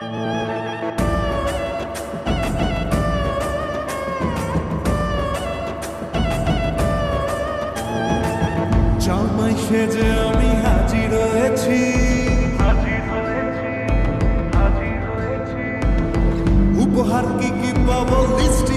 জামাই সেজে আমি হাজির হয়েছি। উপহার কি কি পাবো লিস্টি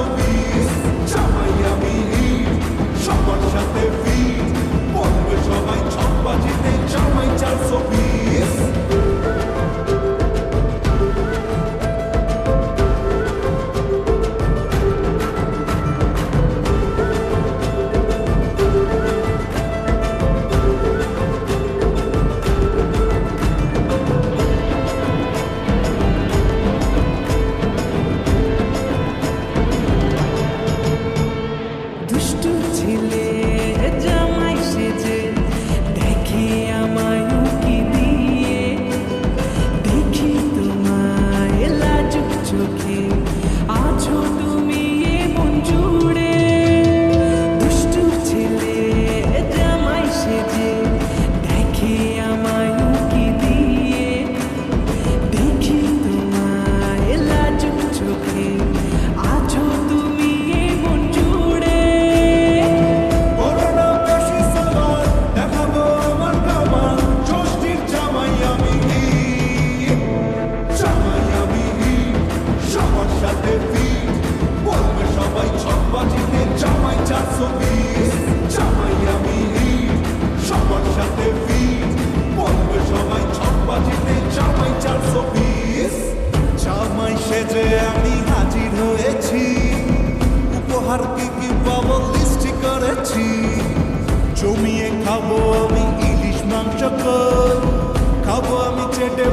for me. জামাই চারশো বিশ জামাই আমি হিট সবার সাথে ফিট বলবে সবাই ছপ্পাজিতে জামাই চারশো বিশ জামাই সেজে আমি হাজির হয়েছি উপহার কি কি পাবো লিস্ট করেছি জমিয়ে খাব আমি ইলিশ মাংস খাব আমি চেটে